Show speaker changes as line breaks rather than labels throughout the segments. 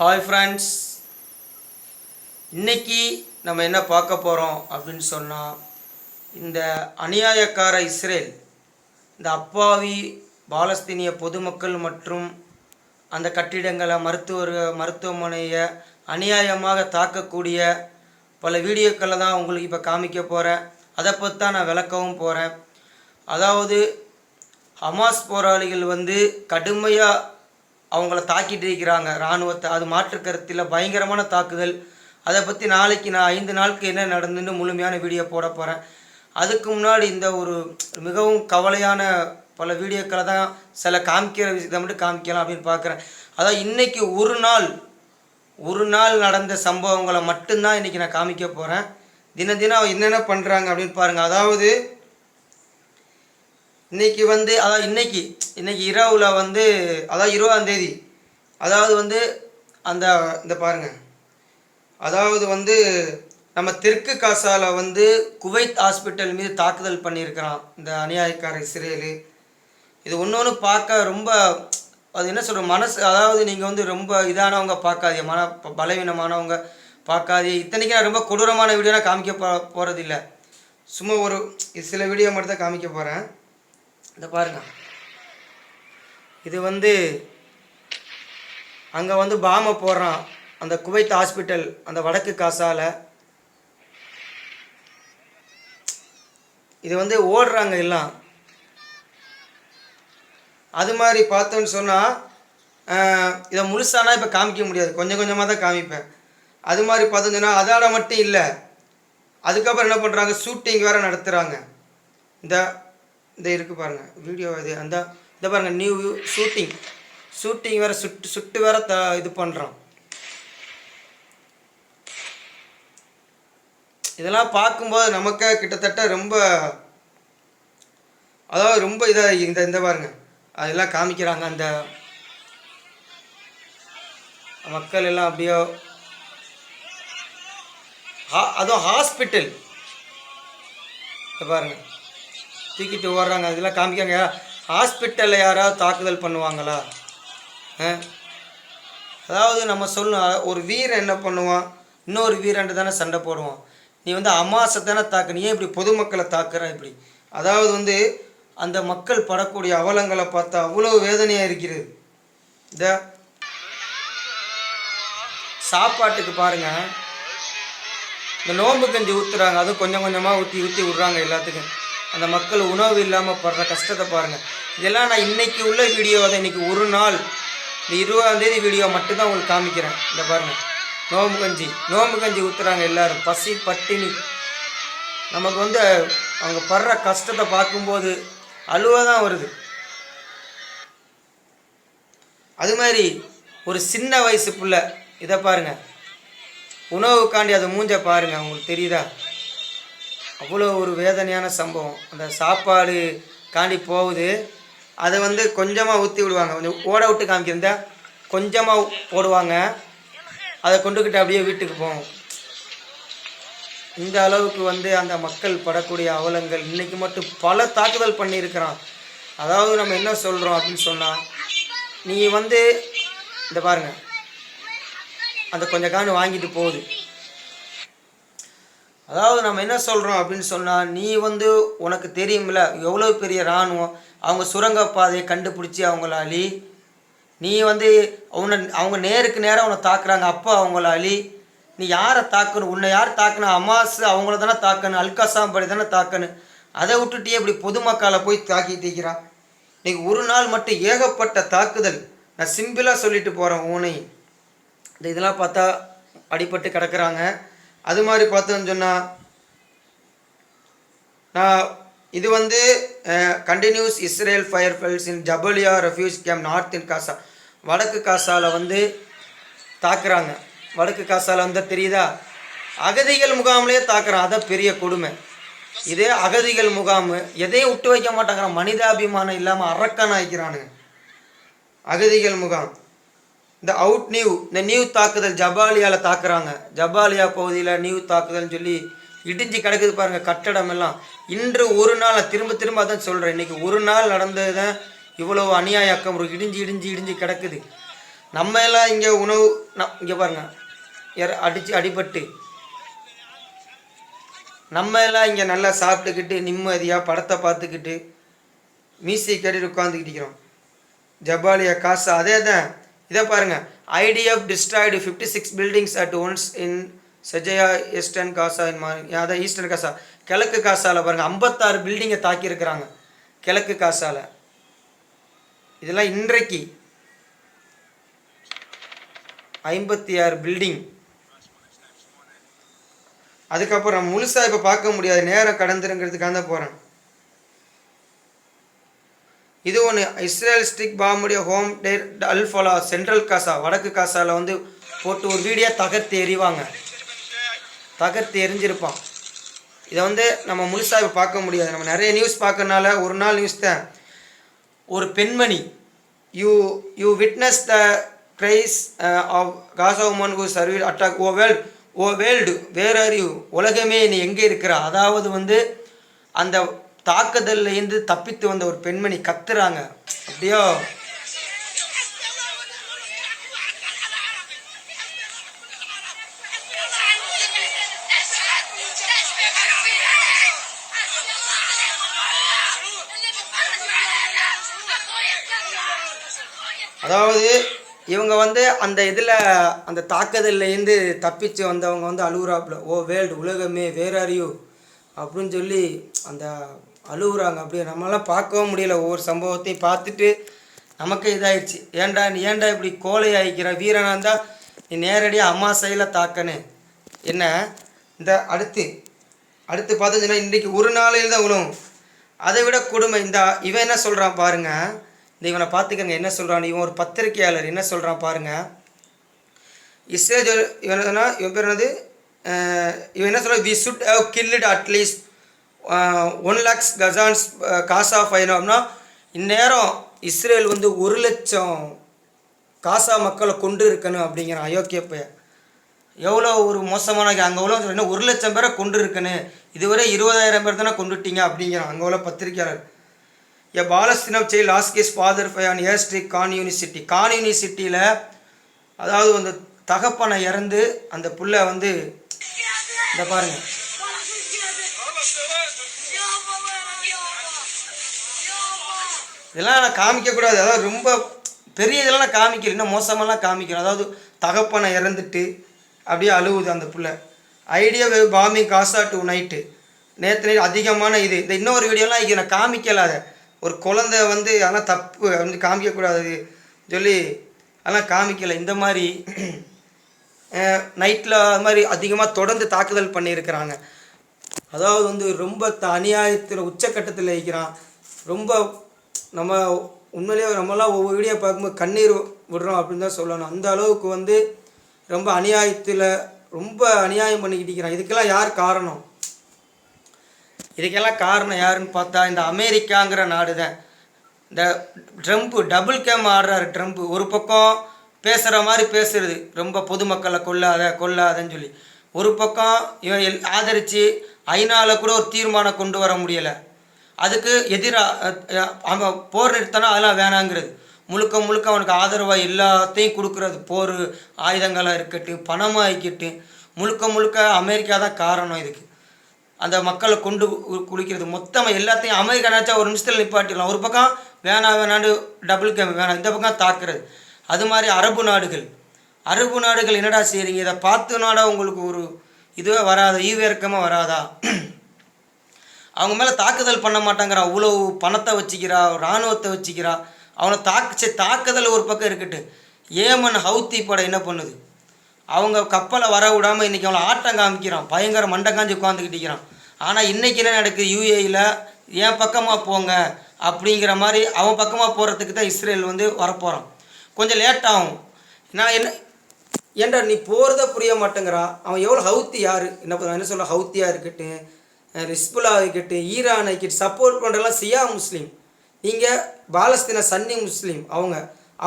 Hi friends இன்றைக்கி நம்ம என்ன பார்க்க போகிறோம் அப்படின்னு சொன்னால் இந்த அநியாயக்கார இஸ்ரேல் இந்த அப்பாவி பாலஸ்தீனிய பொதுமக்கள் மற்றும் அந்த கட்டிடங்களை மருத்துவர் மருத்துவமனையை அநியாயமாக தாக்கக்கூடிய பல வீடியோக்களை தான் உங்களுக்கு இப்போ காமிக்க போகிறேன் அதை பற்றி தான் நான் விளக்கவும் போகிறேன் அதாவது ஹமாஸ் போராளிகள் வந்து கடுமையாக அவங்கள தாக்கிட்டு இருக்கிறாங்க. இராணுவத்தை அது மாற்று கருத்தில் பயங்கரமான தாக்குதல். அதை பற்றி நாளைக்கு நான் ஐந்து நாளுக்கு என்ன நடந்துன்னு முழுமையான வீடியோ போட போகிறேன் அதுக்கு முன்னாடி இந்த ஒரு மிகவும் கவலையான பல வீடியோக்களை தான் சில காமிக்கிற விஷயத்தை மட்டும் காமிக்கலாம் அப்படின்னு பார்க்குறேன் அதாவது இன்றைக்கி ஒரு நாள் ஒரு நாள் நடந்த சம்பவங்களை மட்டும்தான் இன்றைக்கி நான் காமிக்க போகிறேன் தினம் தினம் என்னென்ன பண்ணுறாங்க அப்படின்னு பாருங்கள் அதாவது இன்னைக்கு வந்து அதாவது இன்னைக்கு இன்னைக்கு இரவில் வந்து அதாவது இருபதாம் தேதி அதாவது வந்து அந்த இந்த பாருங்க. அதாவது வந்து நம்ம தெற்கு காசாவில் வந்து குவைத் ஹாஸ்பிட்டல் மீது தாக்குதல் பண்ணியிருக்கிறான் இந்த அநியாயக்கார இஸ்ரேலு. இது ஒன்று ஒன்று பார்க்க ரொம்ப அது என்ன சொல்கிற மனசு அதாவது நீங்கள் வந்து ரொம்ப இதானவங்க பார்க்காதீங்க. மன பலவீனமானவங்க பார்க்காதீங்க. இத்தனைக்கு நான் ரொம்ப கொடூரமான வீடியோலாம் காமிக்க போ போகிறதில்ல சும்மா ஒரு சில வீடியோ மட்டும் தான் காமிக்க போகிறேன் இந்த பாருங்க. இது வந்து அங்கே வந்து பாமை போடுறான். அந்த குவைத் ஹாஸ்பிட்டல் அந்த வடக்கு காசால. இது வந்து ஓடுறாங்க எல்லாம். அது மாதிரி பார்த்தோன்னு சொன்னால் இதை முழுசானா இப்போ காமிக்க முடியாது. கொஞ்சம் கொஞ்சமாக தான் காமிப்பேன். அது மாதிரி பார்த்தோன்னு சொன்னால் அதோட மட்டும் இல்லை. அதுக்கப்புறம் என்ன பண்ணுறாங்க ஷூட்டிங் வேறு நடத்துகிறாங்க இந்த இந்த இருக்குது பாருங்கள் வீடியோ இது அந்த இந்த பாருங்கள் நியூ ஷூட்டிங் ஷூட்டிங் வேற சுட்டு சுட்டு வேற த இது பண்ணுறான் இதெல்லாம் பார்க்கும்போது நமக்கு கிட்டத்தட்ட ரொம்ப அதாவது ரொம்ப இதாக இந்த இந்த பாருங்க அதெல்லாம் காமிக்கிறாங்க அந்த மக்கள் எல்லாம் அப்படியோ ஹா- அதுவும் ஹாஸ்பிட்டல் இதை தூக்கிட்டு ஓடுறாங்க. அதெல்லாம் காமிக்காங்க. ஹாஸ்பிட்டலில் யாராவது தாக்குதல் பண்ணுவாங்களா? ஆ? அதாவது நம்ம சொல்லணும் ஒரு வீரன் என்ன பண்ணுவான்? இன்னொரு வீரன்ட்டு தானே சண்டை போடுவான். நீ வந்து அமாசை தானே தாக்குன நீ ஏன் இப்படி பொதுமக்களை தாக்குற இப்படி? அதாவது வந்து அந்த மக்கள் படக்கூடிய அவலங்களை பார்த்தா அவ்வளோ வேதனையாக இருக்கிறது. இந்த சாப்பாட்டுக்கு பாருங்கள் இந்த நோன்பு கஞ்சி ஊற்றுறாங்க அதுவும் கொஞ்சம் கொஞ்சமாக ஊற்றி ஊற்றி விட்றாங்க எல்லாத்துக்கும். அந்த மக்கள் உணவு இல்லாமல் படுற கஷ்டத்தை பாருங்கள் இதெல்லாம் நான் இன்னைக்கு உள்ள வீடியோ அதை இன்றைக்கி ஒரு நாள் இந்த இருபதாந்தேதி வீடியோ மட்டும்தான் உங்களுக்கு காமிக்கிறேன். இந்த பாருங்கள் நோம்பு கஞ்சி. நோம்பு கஞ்சி ஊற்றுறாங்க எல்லோரும். பசி பட்டினி. நமக்கு வந்து அவங்க படுற கஷ்டத்தை பார்க்கும்போது அழுவ தான் வருது. அது மாதிரி ஒரு சின்ன வயசு பிள்ளை இதை பாருங்கள் உணவுக்காண்டி அதை மூஞ்ச பாருங்கள் உங்களுக்கு தெரியுதா? அவ்வளோ ஒரு வேதனையான சம்பவம். அந்த சாப்பாடு காண்டி போகுது. அதை வந்து கொஞ்சமாக ஊற்றி விடுவாங்க. கொஞ்சம் ஓட விட்டு காமிக்கிறதா கொஞ்சமாக போடுவாங்க. அதை கொண்டுக்கிட்டு அப்படியே வீட்டுக்கு போவோம் இந்த அளவுக்கு வந்து அந்த மக்கள் படக்கூடிய அவலங்கள் இன்னைக்கு மட்டும் பல தாக்குதல் பண்ணியிருக்கிறான். அதாவது நம்ம என்ன சொல்கிறோம் அப்படின்னு சொன்னால் நீ வந்து இந்த பாருங்க அந்த கொஞ்ச காண்டு வாங்கிட்டு போகுது. அதாவது நம்ம என்ன சொல்கிறோம் அப்படின்னு சொன்னால் நீ வந்து உனக்கு தெரியும்ல எவ்வளோ பெரிய இராணுவம் அவங்க சுரங்கப்பாதையை கண்டுபிடிச்சி அவங்கள நீ வந்து உன்னை அவங்க நேருக்கு நேராக உன்னை தாக்குறாங்க அப்போ அவங்கள நீ யாரை தாக்கணும்? உன்னை யார் தாக்கணும் அமாஸ் அவங்கள தானே தாக்கணும் அல்காசாம் படி தானே தாக்கணும். அதை விட்டுட்டே இப்படி பொதுமக்களை போய் தாக்கிட்டு இருக்கிறான் இன்னைக்கு ஒரு நாள் மட்டும் ஏகப்பட்ட தாக்குதல். நான் சிம்பிளாக சொல்லிட்டு போகிறேன் ஊனை. இந்த இதெல்லாம் பார்த்தா அடிபட்டு கிடக்குறாங்க. அது மாதிரி பார்த்தோன்னு சொன்னால் நான் இது வந்து continues Israel fire fells in Jabalia refugee camp north in Gaza வடக்கு காசாவில் வந்து தாக்குறாங்க. வடக்கு காசாவில் வந்து தெரியுதா? அகதிகள் முகாம்லேயே தாக்குறான் அதான் பெரிய கொடுமை. இதே அகதிகள் முகாம் எதையும் விட்டு வைக்க மாட்டாங்கிறான் மனிதாபிமானம் இல்லாமல் அரக்கன் ஆயிக்கிறானுங்க அகதிகள் முகாம். இந்த அவுட் நியூ இந்த நியூ தாக்குதல் ஜபாலியாவில் தாக்குறாங்க. ஜபாலியா பகுதியில் நியூ தாக்குதல்னு சொல்லி இடிஞ்சு கிடக்குது பாருங்கள் கட்டடம் எல்லாம். இன்று ஒரு நாள் நான் திரும்ப திரும்ப அதான் சொல்கிறேன் இன்றைக்கி ஒரு நாள் நடந்தது தான் இவ்வளோ அநியாயக்கம். ஒரு இடிஞ்சு இடிஞ்சு இடிஞ்சு கிடக்குது. நம்ம எல்லாம் இங்கே உணவு நம் இங்கே பாருங்கள் யார் அடித்து அடிபட்டு. நம்ம எல்லாம் இங்கே நல்லா சாப்பிட்டுக்கிட்டு நிம்மதியாக படத்தை பார்த்துக்கிட்டு மீசை கட்டிட்டு உட்காந்துக்கிட்டு இருக்கிறோம். ஜபாலியா காசு அதே தான் இதை பாருங்கள் IDF destroyed fifty six buildings at once in Shejaiya eastern Gaza in மா அதான் ஈஸ்டர்ன் காசா கிழக்கு காசால பாருங்கள் ஐம்பத்தாறு பில்டிங்கை தாக்கியிருக்கிறாங்க. கிழக்கு காசால. இதெல்லாம் இன்றைக்கு ஐம்பத்தி ஆறு பில்டிங் அதுக்கப்புறம் முழுசாக இப்போ பார்க்க முடியாது. நேரம் கடந்துருங்கிறதுக்காக தான் போகிறேன் இது ஒன்று Israel stick பாம்புடைய home Dar Alfalah central Gaza வடக்கு காசாவில் வந்து போட்டு ஒரு வீடியோ தகர்த்து எறிவாங்க. தகர்த்து எரிஞ்சிருப்பான் இதை வந்து நம்ம முழுசாக இப்போ பார்க்க முடியாது. நம்ம நிறைய நியூஸ் பார்க்கறனால ஒரு நாள் நியூஸ் தான். ஒரு பெண்மணி you you witness the crisis of Gaza woman who service attack oh world oh world where are you உலகமே நீ எங்கே இருக்கிற? அதாவது வந்து அந்த தாக்குதல்லேருந்து தப்பித்து வந்த ஒரு பெண்மணி கத்துறாங்க. அப்படியோ? அதாவது இவங்க வந்து அந்த இதில் அந்த தாக்குதல்லேருந்து தப்பிச்சு வந்தவங்க வந்து அழுகுறாப்புல. ஓ வேர்ல்டு உலகமே வேர் ஆர் யூ அப்படின்னு சொல்லி அந்த அழுகுறாங்க அப்படியே நம்மளாம் பார்க்கவும் முடியல. ஒவ்வொரு சம்பவத்தையும் பார்த்துட்டு நமக்கு இதாயிடுச்சு ஏன்டா நீ ஏன்டா இப்படி கோலை ஆகிக்கிற வீரனாக இருந்தால் நீ நேரடியாக அம்மா சைடில் தாக்கனு என்ன? இந்த அடுத்து அடுத்து பார்த்தீங்கன்னா இன்றைக்கி ஒரு நாளையில் தான் உணவும் அதை விட கொடுமை. இந்த இவன் என்ன சொல்கிறான் பாருங்கள் இந்த இவனை பார்த்துக்கங்க. என்ன சொல்கிறான் இவன் ஒரு பத்திரிக்கையாளர் என்ன சொல்கிறான் பாருங்கள் இஸ்ரேல் இவன் என்ன இவன் பேர் என்னது? இவன் என்ன சொல்கிறான் we should have killed at least one lakhs Gazans Gaza ஃபைனோ அப்படின்னா இந்நேரம் இஸ்ரேல் வந்து ஒரு லட்சம் காசா மக்களை கொண்டு இருக்கணும் அப்படிங்கிறான் அயோக்கிய பையன் எவ்வளோ ஒரு மோசமான அங்கே உள்ள இன்னும் ஒரு லட்சம் பேரை கொண்டு இருக்கணும். இதுவரை இருபதாயிரம் பேர் தானே கொண்டுட்டீங்க அப்படிங்கிறான் அங்கே உள்ள பத்திரிக்கையாளர் ஏ பாலஸ்தீனம் செய் last case father five on air street Khan university Khan யூனிவர்சிட்டியில் அதாவது அந்த தகப்பனை இறந்து அந்த புள்ள வந்து இந்த பாருங்கள் இதெல்லாம் நான் காமிக்கக்கூடாது அதாவது ரொம்ப பெரிய இதெல்லாம் நான் காமிக்கிறேன் இன்னும் மோசமெல்லாம் காமிக்கிறேன் அதாவது தகப்பனை இறந்துட்டு அப்படியே அழுவுது அந்த பிள்ளை. Idea bombing Gaza to night நேற்று நைட் அதிகமான இது. இந்த இன்னொரு வீடியோலாம் இது நான் காமிக்கலாத ஒரு குழந்தை வந்து அதெல்லாம் தப்பு வந்து காமிக்கக்கூடாது சொல்லி அதெல்லாம் காமிக்கலை. இந்த மாதிரி நைட்டில் அது மாதிரி அதிகமாக தொடர்ந்து தாக்குதல் பண்ணியிருக்கிறாங்க. அதாவது வந்து ரொம்ப த- அநியாயத்தில் உச்சக்கட்டத்தில் இருக்கிறான். ரொம்ப நம்ம உண்மையிலேயே நம்மலாம் ஒவ்வொரு வீடியோ பார்க்கும்போது கண்ணீர் விடுறோம் அப்படின்னு தான் சொல்லணும். அந்த அளவுக்கு வந்து ரொம்ப அநியாயத்தில் ரொம்ப அநியாயம் பண்ணிக்கிட்டு இருக்கிறான் இதுக்கெல்லாம் யார் காரணம்? இதுக்கெல்லாம் காரணம் யாருன்னு பார்த்தா இந்த அமெரிக்காங்கிற நாடு தான் இந்த ட்ரம்ப்பு டபுள் கேம் ஆடுறாரு ட்ரம்ப்பு ஒரு பக்கம் பேசுகிற மாதிரி பேசுறது ரொம்ப பொதுமக்களை கொல்லாத கொல்லாதன்னு சொல்லி. ஒரு பக்கம் இவன் எல் ஆதரித்து ஐநாவில் கூட ஒரு தீர்மானம் கொண்டு வர முடியலை. அதுக்கு எதிராக அவன் போர் நிறுத்தனா அதெல்லாம் வேணாங்கிறது. முழுக்க முழுக்க அவனுக்கு ஆதரவாக எல்லாத்தையும் கொடுக்குறது போர் ஆயுதங்களாக இருக்கட்டும் பணமாக இருக்கட்டும். முழுக்க முழுக்க அமெரிக்கா தான் காரணம் இதுக்கு. அந்த மக்களை கொண்டு குளிக்கிறது. மொத்தமாக எல்லாத்தையும் அமெரிக்கா நினச்சா ஒரு நிமிஷத்தில் நிப்பாட்டிடலாம். ஒரு பக்கம் வேணாம் வேணாண்டு டபுள் கேம் வேணாம். இந்த பக்கம் தாக்குறது. அது மாதிரி அரபு நாடுகள். அரபு நாடுகள் என்னடா செய்கிறீங்க இதை பார்த்து நாடா உங்களுக்கு ஒரு இதுவே வராதா? ஈவிரக்கமாக வராதா? அவங்க மேலே தாக்குதல் பண்ண மாட்டாங்கிறா அவ்வளோ பணத்தை வச்சுக்கிறா இராணுவத்தை வச்சுக்கிறா. அவனை தாக்கு தாக்குதல் ஒரு பக்கம் இருக்கட்டு. ஏமன் ஹவுத்தி படை என்ன பண்ணுது? அவங்க கப்பலை வர விடாமல் இன்றைக்கி அவனை ஆட்டம் காமிக்கிறான். பயங்கர மண்டை காஞ்சி உட்காந்துக்கிட்டிருக்கிறான் ஆனால் இன்றைக்கி என்ன நடக்குது? யூஏயில் என் பக்கமாக போங்க அப்படிங்கிற மாதிரி அவன் பக்கமாக போகிறதுக்கு தான் இஸ்ரேல் வந்து வரப்போகிறான் கொஞ்சம் லேட் ஆகும். நான் என்ன ஏன்டா நீ போகிறத புரிய மாட்டேங்கிறான் அவன் எவ்வளோ ஹவுத்தி யார்? என்ன என்ன சொல்ல ஹவுத்தியாக இருக்கட்டும். ரிஸ்புல்லா இருக்கட்டும் ஈரான் இருக்கட்டும் சப்போர்ட் பண்ணுறலாம் சியா முஸ்லீம். நீங்கள் பாலஸ்தீன சன்னி முஸ்லீம். அவங்க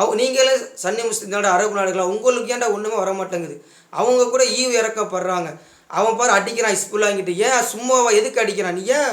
அவ நீங்களே சன்னி முஸ்லீமோட அரபு நாடுகளா? உங்களுக்கு ஏன்டா ஒன்றுமே வர மாட்டேங்குது அவங்க கூட ஈவு இறக்கப்படுறாங்க. அவன் பாரு அடிக்கிறான் இஸ்புல்லாங்கிட்டு ஏன் சும்மாவா எதுக்கு அடிக்கிறான்? நீ ஏன்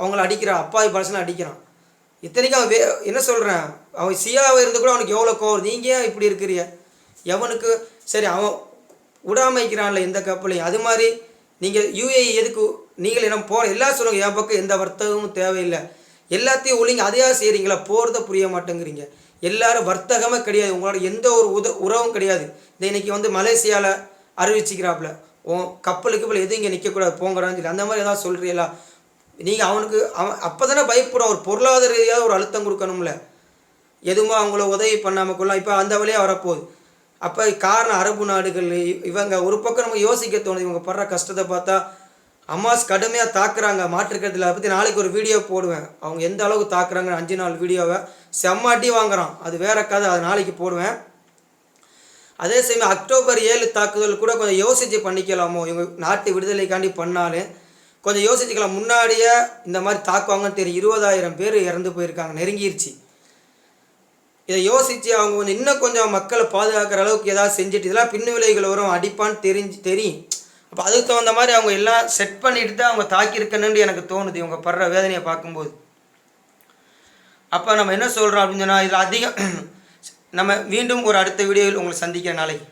அவங்கள அடிக்கிறான் அப்பாவி பழசனை அடிக்கிறான். இத்தனைக்கும் அவன் வே என்ன சொல்கிறேன் அவன் சியாவை இருந்து கூட அவனுக்கு எவ்வளோ கோவம் நீங்கள் ஏன் இப்படி இருக்கிறிய எவனுக்கு சரி அவன் விடாமைக்கிறான்ல எந்த கப்பலையும். அது மாதிரி நீங்கள் யூஏஇ எதுக்கு நீங்கள் இனம் போகிற எல்லாம் சொல்லுங்கள் என் பக்கம் எந்த வர்த்தகமும் தேவையில்லை. எல்லாத்தையும் ஒழுங்க அதையாக செய்கிறீங்களா போகிறத புரிய மாட்டேங்கிறீங்க. எல்லாரும் வர்த்தகமே கிடையாது. உங்களோட எந்த ஒரு உத உறவும் கிடையாது. இந்த இன்றைக்கி வந்து மலேசியாவில் அறிவிச்சிக்கிறாப்புல ஓ கப்பலுக்கு இப்போ எதுவும் இங்கே நிற்கக்கூடாது போங்கடான்னு சொல்லி. அந்த மாதிரி ஏதாவது சொல்கிறீங்களா நீங்கள் அவனுக்கு அவன் அப்போ தானே பயப்படும் ஒரு பொருளாதார ரீதியாக ஒரு அழுத்தம் கொடுக்கணும்ல. எதுவுமே அவங்கள உதவி பண்ணாமல் கொள்ளலாம். இப்போ அந்த வழியாக வரப்போகுது. அப்போ காரணம் அரபு நாடுகள். இ- இவங்க ஒரு பக்கம் நம்ம யோசிக்க தோணுது. இவங்க படுற கஷ்டத்தை பார்த்தா அம்மாஸ் கடுமையாக தாக்குறாங்க. மாற்றுக்கிறதுல பற்றி நாளைக்கு ஒரு வீடியோ போடுவேன். அவங்க எந்த அளவுக்கு தாக்குறாங்க அஞ்சு நாள் வீடியோவை செம்மாட்டி வாங்குறான். அது வேற கதை. அது நாளைக்கு போடுவேன். அதே சமயம் அக்டோபர் ஏழு தாக்குதல் கூட கொஞ்சம் யோசித்து பண்ணிக்கலாமோ? இவங்க நாட்டு விடுதலைக்காண்டி பண்ணாலும் கொஞ்சம் யோசிச்சுக்கலாம். முன்னாடியே இந்த மாதிரி தாக்குவாங்கன்னு தெரியும். இருபதாயிரம் பேர் இறந்து போயிருக்காங்க. நெருங்கிருச்சு. இதை யோசித்து அவங்க கொஞ்சம் இன்னும் கொஞ்சம் மக்களை பாதுகாக்கிற அளவுக்கு ஏதாவது செஞ்சுட்டு இதெல்லாம் பின்னு விளைவுகள் வரும். அடிப்பான்னு தெரிஞ்சு தெரியும். அப்போ அதுக்கு தகுந்த மாதிரி அவங்க எல்லாம் செட் பண்ணிட்டு தான் அவங்க தாக்கியிருக்கணுன்னு எனக்கு தோணுது. இவங்க படுற வேதனையை பார்க்கும்போது. அப்போ நம்ம என்ன சொல்கிறோம் அப்படின்னு சொன்னால் இதில் அதிகம் நம்ம மீண்டும் ஒரு அடுத்த வீடியோவில் உங்களை சந்திக்கிற நாளைக்கு.